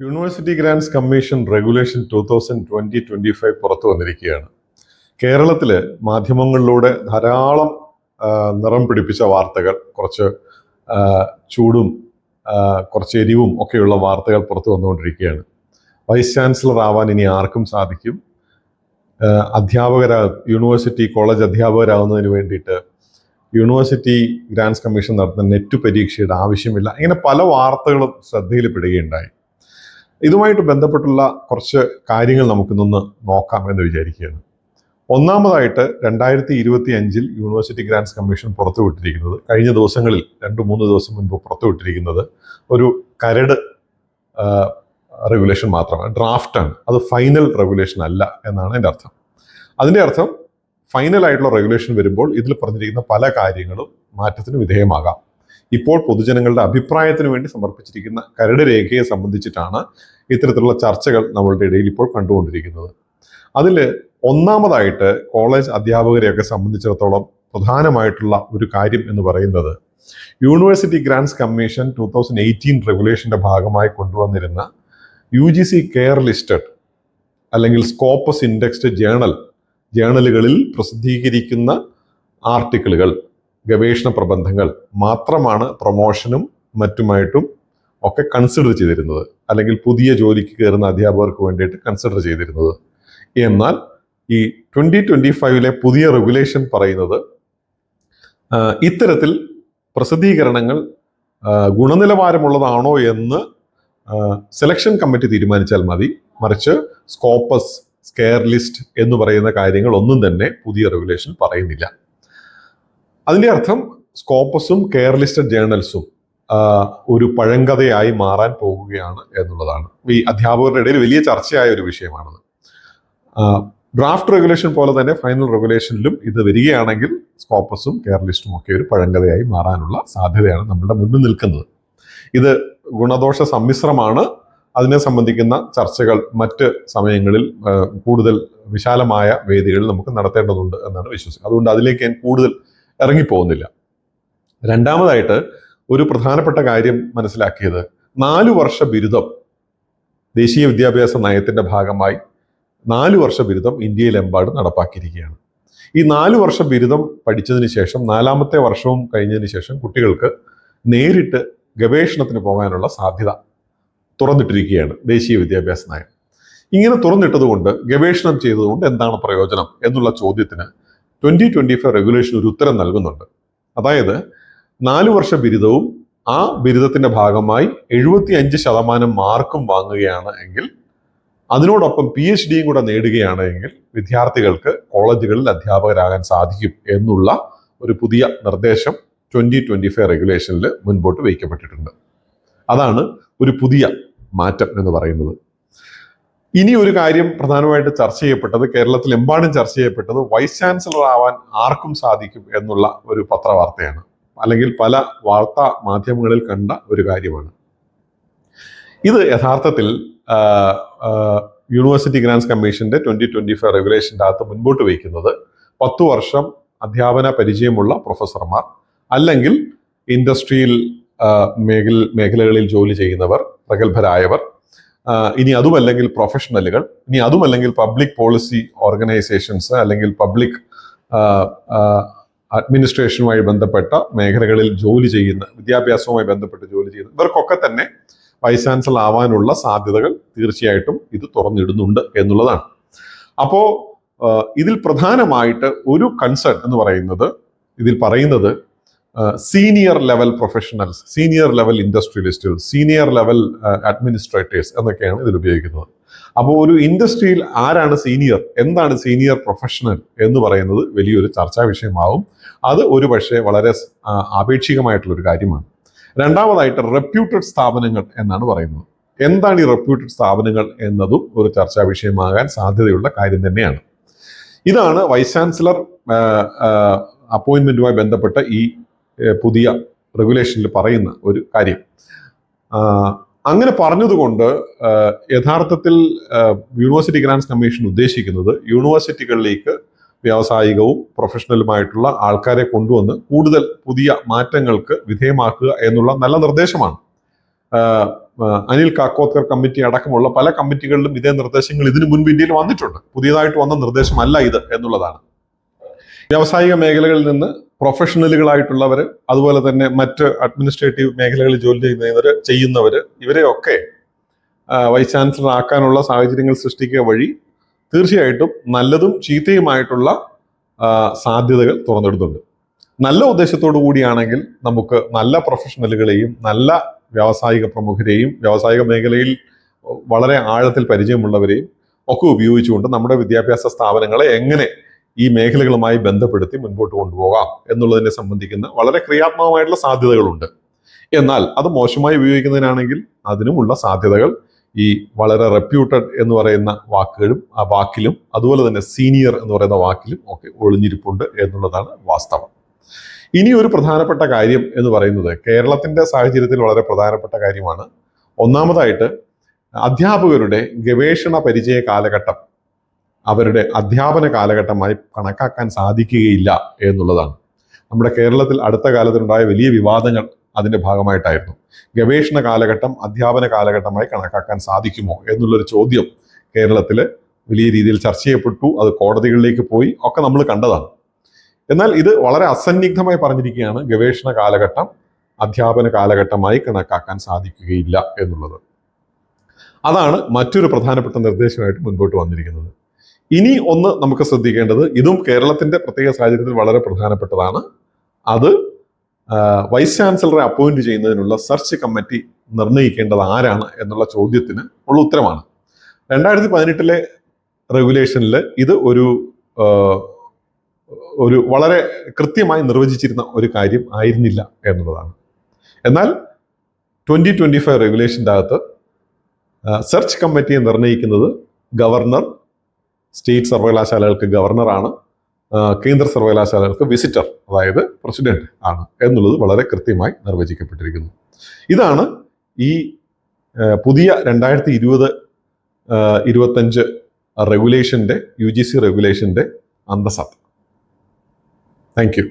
University grants commission regulation two thousand twenty twenty five പുറത്തു വന്നിരിക്കുകയാണ്. കേരളത്തിലെ മാധ്യമങ്ങളിലൂടെ ധാരാളം നിറം പിടിപ്പിച്ച വാർത്തകൾ കുറച്ച് ചൂടും കുറച്ച് എരിവും ഒക്കെയുള്ള വാർത്തകൾ പുറത്തു വന്നുകൊണ്ടിരിക്കുകയാണ്. വൈസ് ചാൻസലർ ആവാൻ ഇനി ആർക്കും സാധിക്കും? അധ്യാപകരാ യൂണിവേഴ്സിറ്റി കോളേജ് അധ്യാപകരാകുന്നതിന് വേണ്ടിയിട്ട് യൂണിവേഴ്സിറ്റി ഗ്രാൻഡ്സ് കമ്മീഷൻ നടത്തുന്ന നെറ്റ് പരീക്ഷയുടെ ആവശ്യമില്ല. ഇങ്ങനെ പല വാർത്തകളും ശ്രദ്ധയിൽപ്പെടുകയുണ്ടായി. ഇതുമായിട്ട് ബന്ധപ്പെട്ടുള്ള കുറച്ച് കാര്യങ്ങൾ നമുക്കിന്നൊന്ന് നോക്കാം എന്ന് വിചാരിക്കുകയാണ്. ഒന്നാമതായിട്ട് രണ്ടായിരത്തി ഇരുപത്തി അഞ്ചിൽ യൂണിവേഴ്സിറ്റി ഗ്രാൻസ് കമ്മീഷൻ പുറത്തുവിട്ടിരിക്കുന്നത് കഴിഞ്ഞ ദിവസങ്ങളിൽ രണ്ട് മൂന്ന് ദിവസം മുൻപ് പുറത്തുവിട്ടിരിക്കുന്നത് ഒരു കരട് റെഗുലേഷൻ മാത്രമാണ് ഡ്രാഫ്റ്റാണ് അത് ഫൈനൽ റെഗുലേഷൻ അല്ല എന്നാണ് എന്റെ അർത്ഥം. അതിന്റെ അർത്ഥം ഫൈനൽ ആയിട്ടുള്ള റെഗുലേഷൻ വരുമ്പോൾ ഇതിൽ പറഞ്ഞിരിക്കുന്ന പല കാര്യങ്ങളും മാറ്റത്തിന് വിധേയമാകാം. ഇപ്പോൾ പൊതുജനങ്ങളുടെ അഭിപ്രായത്തിന് വേണ്ടി സമർപ്പിച്ചിരിക്കുന്ന കരട് രേഖയെ സംബന്ധിച്ചിട്ടാണ് ഇത്തരത്തിലുള്ള ചർച്ചകൾ നമ്മളുടെ ഇടയിൽ ഇപ്പോൾ കണ്ടുകൊണ്ടിരിക്കുന്നത്. അതിൽ ഒന്നാമതായിട്ട് കോളേജ് അധ്യാപകരെയൊക്കെ സംബന്ധിച്ചിടത്തോളം പ്രധാനമായിട്ടുള്ള ഒരു കാര്യം എന്ന് പറയുന്നത് university grants commission two thousand eighteen റെഗുലേഷന്റെ ഭാഗമായി കൊണ്ടുവന്നിരുന്ന U G C care listed അല്ലെങ്കിൽ സ്കോപ്പസ് ഇൻഡെക്സ്ഡ് ജേണൽ ജേണലുകളിൽ പ്രസിദ്ധീകരിക്കുന്ന ആർട്ടിക്കിളുകൾ ഗവേഷണ പ്രബന്ധങ്ങൾ മാത്രമാണ് പ്രൊമോഷനും മറ്റുമായിട്ടും ഒക്കെ കൺസിഡർ ചെയ്തിരുന്നത്. അല്ലെങ്കിൽ പുതിയ ജോലിക്ക് കയറുന്ന അധ്യാപകർക്ക് വേണ്ടിയിട്ട് കൺസിഡർ ചെയ്തിരുന്നത്. എന്നാൽ ഈ ട്വന്റി ട്വന്റി ഫൈവിലെ പുതിയ റെഗുലേഷൻ പറയുന്നത് ഇത്തരത്തിൽ പ്രസിദ്ധീകരണങ്ങൾ ഗുണനിലവാരമുള്ളതാണോ എന്ന് സെലക്ഷൻ കമ്മിറ്റി തീരുമാനിച്ചാൽ മതി. മറിച്ച് സ്കോപ്പസ് സ്കെയർ ലിസ്റ്റ് എന്ന് പറയുന്ന കാര്യങ്ങൾ ഒന്നും തന്നെ പുതിയ റെഗുലേഷൻ പറയുന്നില്ല. അതിന്റെ അർത്ഥം സ്കോപ്പസും കെയർ ലിസ്റ്റഡ് ജേർണൽസും ഒരു പഴങ്കഥയായി മാറാൻ പോകുകയാണ് എന്നുള്ളതാണ്. ഈ അധ്യാപകരുടെ ഇടയിൽ വലിയ ചർച്ചയായ ഒരു വിഷയമാണത്. ഡ്രാഫ്റ്റ് റെഗുലേഷൻ പോലെ തന്നെ ഫൈനൽ റെഗുലേഷനിലും ഇത് വരികയാണെങ്കിൽ സ്കോപ്പസും കെയർ ലിസ്റ്റും ഒക്കെ ഒരു പഴങ്കഥയായി മാറാനുള്ള സാധ്യതയാണ് നമ്മുടെ മുന്നിൽ നിൽക്കുന്നത്. ഇത് ഗുണദോഷ സമ്മിശ്രമാണ്. അതിനെ സംബന്ധിക്കുന്ന ചർച്ചകൾ മറ്റ് സമയങ്ങളിൽ കൂടുതൽ വിശാലമായ വേദികളിൽ നമുക്ക് നടത്തേണ്ടതുണ്ട് എന്നാണ് വിശ്വസിക്കുന്നത്. അതുകൊണ്ട് അതിലേക്ക് ഞാൻ കൂടുതൽ ഇറങ്ങിപ്പോകുന്നില്ല. രണ്ടാമതായിട്ട് ഒരു പ്രധാനപ്പെട്ട കാര്യം മനസ്സിലാക്കിയത് നാലു വർഷ ബിരുദം ദേശീയ വിദ്യാഭ്യാസ നയത്തിന്റെ ഭാഗമായി നാലു വർഷ ബിരുദം ഇന്ത്യയിലെമ്പാടും നടപ്പാക്കിയിരിക്കുകയാണ്. ഈ നാലു വർഷ ബിരുദം പഠിച്ചതിന് ശേഷം നാലാമത്തെ വർഷവും കഴിഞ്ഞതിന് ശേഷം കുട്ടികൾക്ക് നേരിട്ട് ഗവേഷണത്തിന് പോകാനുള്ള സാധ്യത തുറന്നിട്ടിരിക്കുകയാണ് ദേശീയ വിദ്യാഭ്യാസ നയം. ഇങ്ങനെ തുറന്നിട്ടതുകൊണ്ട് ഗവേഷണം ചെയ്തതുകൊണ്ട് എന്താണ് പ്രയോജനം എന്നുള്ള ചോദ്യത്തിന് ട്വന്റി ട്വന്റി ഫൈവ് റെഗുലേഷൻ ഒരു ഉത്തരം നൽകുന്നുണ്ട്. അതായത് നാല് വർഷ ബിരുദവും ആ ബിരുദത്തിന്റെ ഭാഗമായി എഴുപത്തി അഞ്ച് ശതമാനം മാർക്കും വാങ്ങുകയാണ് എങ്കിൽ അതിനോടൊപ്പം പി എച്ച് ഡിയും കൂടെ നേടുകയാണ് എങ്കിൽ വിദ്യാർത്ഥികൾക്ക് കോളേജുകളിൽ അധ്യാപകരാകാൻ സാധിക്കും എന്നുള്ള ഒരു പുതിയ നിർദ്ദേശം ട്വന്റി ട്വന്റി ഫൈവ് റെഗുലേഷനിൽ മുൻപോട്ട് വയ്ക്കപ്പെട്ടിട്ടുണ്ട്. അതാണ് ഒരു പുതിയ മാറ്റം എന്ന് പറയുന്നത്. ഇനി ഒരു കാര്യം പ്രധാനമായിട്ട് ചർച്ച ചെയ്യപ്പെട്ടത് കേരളത്തിൽ എമ്പാടും ചർച്ച ചെയ്യപ്പെട്ടത് വൈസ് ചാൻസലർ ആവാൻ ആർക്കും സാധിക്കും എന്നുള്ള ഒരു പത്രവാർത്തയാണ്. അല്ലെങ്കിൽ പല വാർത്താ മാധ്യമങ്ങളിൽ കണ്ട ഒരു കാര്യമാണ്. ഇത് യഥാർത്ഥത്തിൽ യൂണിവേഴ്സിറ്റി ഗ്രാൻസ് കമ്മീഷന്റെ ട്വന്റി ട്വന്റി ഫൈവ് റെഗുലേഷന്റെ അകത്ത് മുൻപോട്ട് വയ്ക്കുന്നത് പത്തു വർഷം അധ്യാപന പരിചയമുള്ള പ്രൊഫസർമാർ അല്ലെങ്കിൽ ഇൻഡസ്ട്രിയിൽ മേഖല മേഖലകളിൽ ജോലി ചെയ്യുന്നവർ പ്രഗത്ഭരായവർ ഇനി അതുമല്ലെങ്കിൽ പ്രൊഫഷണലുകൾ ഇനി അതുമല്ലെങ്കിൽ പബ്ലിക് പോളിസി ഓർഗനൈസേഷൻസ് അല്ലെങ്കിൽ പബ്ലിക് അഡ്മിനിസ്ട്രേഷനുമായി ബന്ധപ്പെട്ട മേഖലകളിൽ ജോലി ചെയ്യുന്ന വിദ്യാഭ്യാസവുമായി ബന്ധപ്പെട്ട് ജോലി ചെയ്യുന്ന ഇവർക്കൊക്കെ തന്നെ വൈസ് ചാൻസലർ ആവാനുള്ള സാധ്യതകൾ തീർച്ചയായിട്ടും ഇത് തുറന്നിടുന്നുണ്ട് എന്നുള്ളതാണ്. അപ്പോൾ ഇതിൽ പ്രധാനമായിട്ട് ഒരു കൺസേൺ എന്ന് പറയുന്നത് ഇതിൽ പറയുന്നത് senior level professionals senior level ഇൻഡസ്ട്രിയലിസ്റ്റുകൾ senior level administrators എന്നൊക്കെയാണ് ഇതിൽ ഉപയോഗിക്കുന്നത്. അപ്പോൾ ഒരു ഇൻഡസ്ട്രിയിൽ ആരാണ് സീനിയർ എന്താണ് സീനിയർ പ്രൊഫഷണൽ എന്ന് പറയുന്നത് വലിയൊരു ചർച്ചാ വിഷയമാവും. അത് ഒരു പക്ഷേ വളരെ ആപേക്ഷികമായിട്ടുള്ളൊരു കാര്യമാണ്. രണ്ടാമതായിട്ട് റെപ്യൂട്ടഡ് സ്ഥാപനങ്ങൾ എന്നാണ് പറയുന്നത്. എന്താണ് ഈ റെപ്യൂട്ടഡ് സ്ഥാപനങ്ങൾ എന്നതും ഒരു ചർച്ചാ വിഷയമാകാൻ സാധ്യതയുള്ള കാര്യം തന്നെയാണ്. ഇതാണ് വൈസ് ചാൻസലർ അപ്പോയിന്റ്മെന്റുമായി ബന്ധപ്പെട്ട ഈ പുതിയ റെഗുലേഷനിൽ പറയുന്ന ഒരു കാര്യം. അങ്ങനെ പറഞ്ഞതുകൊണ്ട് യഥാർത്ഥത്തിൽ യൂണിവേഴ്സിറ്റി ഗ്രാൻസ് കമ്മീഷൻ ഉദ്ദേശിക്കുന്നത് യൂണിവേഴ്സിറ്റികളിലേക്ക് വ്യാവസായികവും പ്രൊഫഷണലുമായിട്ടുള്ള ആൾക്കാരെ കൊണ്ടുവന്ന് കൂടുതൽ പുതിയ മാറ്റങ്ങൾക്ക് വിധേയമാക്കുക എന്നുള്ള നല്ല നിർദ്ദേശമാണ്. അനിൽ കാക്കോത്കർ കമ്മിറ്റി അടക്കമുള്ള പല കമ്മിറ്റികളിലും ഇതേ നിർദ്ദേശങ്ങൾ ഇതിനു മുൻപ് ഇന്ത്യയിൽ വന്നിട്ടുണ്ട്. പുതിയതായിട്ട് വന്ന നിർദ്ദേശമല്ല ഇത് എന്നുള്ളതാണ്. വ്യാവസായിക മേഖലകളിൽ നിന്ന് പ്രൊഫഷണലുകളായിട്ടുള്ളവർ അതുപോലെ തന്നെ മറ്റ് അഡ്മിനിസ്ട്രേറ്റീവ് മേഖലകളിൽ ജോലി ചെയ്യുന്നവർ ചെയ്യുന്നവർ ഇവരെയൊക്കെ വൈസ് ചാൻസലർ ആക്കാനുള്ള സാഹചര്യങ്ങൾ സൃഷ്ടിക്കുക വഴി തീർച്ചയായിട്ടും നല്ലതും ചീത്തയുമായിട്ടുള്ള സാധ്യതകൾ തുറന്നെടുത്തുണ്ട്. നല്ല ഉദ്ദേശത്തോടു കൂടിയാണെങ്കിൽ നമുക്ക് നല്ല പ്രൊഫഷണലുകളെയും നല്ല വ്യാവസായിക പ്രമുഖരെയും വ്യാവസായിക മേഖലയിൽ വളരെ ആഴത്തിൽ പരിചയമുള്ളവരെയും ഒക്കെ ഉപയോഗിച്ചുകൊണ്ട് നമ്മുടെ വിദ്യാഭ്യാസ സ്ഥാപനങ്ങളെ എങ്ങനെ ഈ മേഖലകളുമായി ബന്ധപ്പെടുത്തി മുൻപോട്ട് കൊണ്ടുപോകാം എന്നുള്ളതിനെ സംബന്ധിക്കുന്ന വളരെ ക്രിയാത്മകമായിട്ടുള്ള സാധ്യതകളുണ്ട്. എന്നാൽ അത് മോശമായി ഉപയോഗിക്കുന്നതിനാണെങ്കിൽ അതിനുമുള്ള സാധ്യതകൾ ഈ വളരെ റെപ്യൂട്ടഡ് എന്ന് പറയുന്ന വാക്കുകളും ആ വാക്കിലും അതുപോലെ തന്നെ സീനിയർ എന്ന് പറയുന്ന വാക്കിലും ഒക്കെ ഒളിഞ്ഞിരിപ്പുണ്ട് എന്നുള്ളതാണ് വാസ്തവം. ഇനി ഒരു പ്രധാനപ്പെട്ട കാര്യം എന്ന് പറയുന്നത് കേരളത്തിന്റെ സാഹചര്യത്തിൽ വളരെ പ്രധാനപ്പെട്ട കാര്യമാണ്. ഒന്നാമതായിട്ട് അധ്യാപകരുടെ ഗവേഷണ പരിചയ കാലഘട്ടം. അവരുടെ അധ്യാപന കാലഘട്ടമായി കണക്കാക്കാൻ സാധിക്കുകയില്ല എന്നുള്ളതാണ്. നമ്മുടെ കേരളത്തിൽ അടുത്ത കാലത്തുണ്ടായ വലിയ വിവാദങ്ങൾ അതിന്റെ ഭാഗമായിട്ടായിരുന്നു. ഗവേഷണ കാലഘട്ടം അധ്യാപന കാലഘട്ടമായി കണക്കാക്കാൻ സാധിക്കുമോ എന്നുള്ളൊരു ചോദ്യം കേരളത്തിൽ വലിയ രീതിയിൽ ചർച്ച ചെയ്യപ്പെട്ടു. അത് കോടതികളിലേക്ക് പോയി. ഒക്കെ നമ്മൾ കണ്ടതാണ്. എന്നാൽ ഇത് വളരെ അസന്നിഗ്ധമായി പറഞ്ഞിരിക്കുകയാണ് ഗവേഷണ കാലഘട്ടം അധ്യാപന കാലഘട്ടമായി കണക്കാക്കാൻ സാധിക്കുകയില്ല എന്നുള്ളത്. അതാണ് മറ്റൊരു പ്രധാനപ്പെട്ട നിർദ്ദേശമായിട്ട് മുൻപോട്ട് വന്നിരിക്കുന്നത്. ഇനി ഒന്ന് നമുക്ക് ശ്രദ്ധിക്കേണ്ടത് ഇതും കേരളത്തിന്റെ പ്രത്യേക സാഹചര്യത്തിൽ വളരെ പ്രധാനപ്പെട്ടതാണ്. അത് വൈസ് ചാൻസലറെ അപ്പോയിന്റ് ചെയ്യുന്നതിനുള്ള സെർച്ച് കമ്മിറ്റി നിർണയിക്കേണ്ടത് ആരാണ് എന്നുള്ള ചോദ്യത്തിന് ഉള്ള ഉത്തരമാണ്. രണ്ടായിരത്തി പതിനെട്ടിലെ റെഗുലേഷനിൽ ഇത് ഒരു ഒരു വളരെ കൃത്യമായി നിർവചിച്ചിരുന്ന ഒരു കാര്യം ആയിരുന്നില്ല എന്നുള്ളതാണ്. എന്നാൽ ട്വന്റി ട്വന്റി ഫൈവ് റെഗുലേഷന്റെ അകത്ത് സെർച്ച് കമ്മിറ്റിയെ നിർണയിക്കുന്നത് ഗവർണർ സ്റ്റേറ്റ് സർവകലാശാലകൾക്ക് ഗവർണറാണ് കേന്ദ്ര സർവകലാശാലകൾക്ക് വിസിറ്റർ അതായത് പ്രസിഡന്റ് ആണ് എന്നുള്ളത് വളരെ കൃത്യമായി നിർവചിക്കപ്പെട്ടിരിക്കുന്നു. ഇതാണ് ഈ പുതിയ രണ്ടായിരത്തി ഇരുപത് ഇരുപത്തഞ്ച് റെഗുലേഷന്റെ യു ജി സി റെഗുലേഷന്റെ അന്തസത്ത താങ്ക് യു.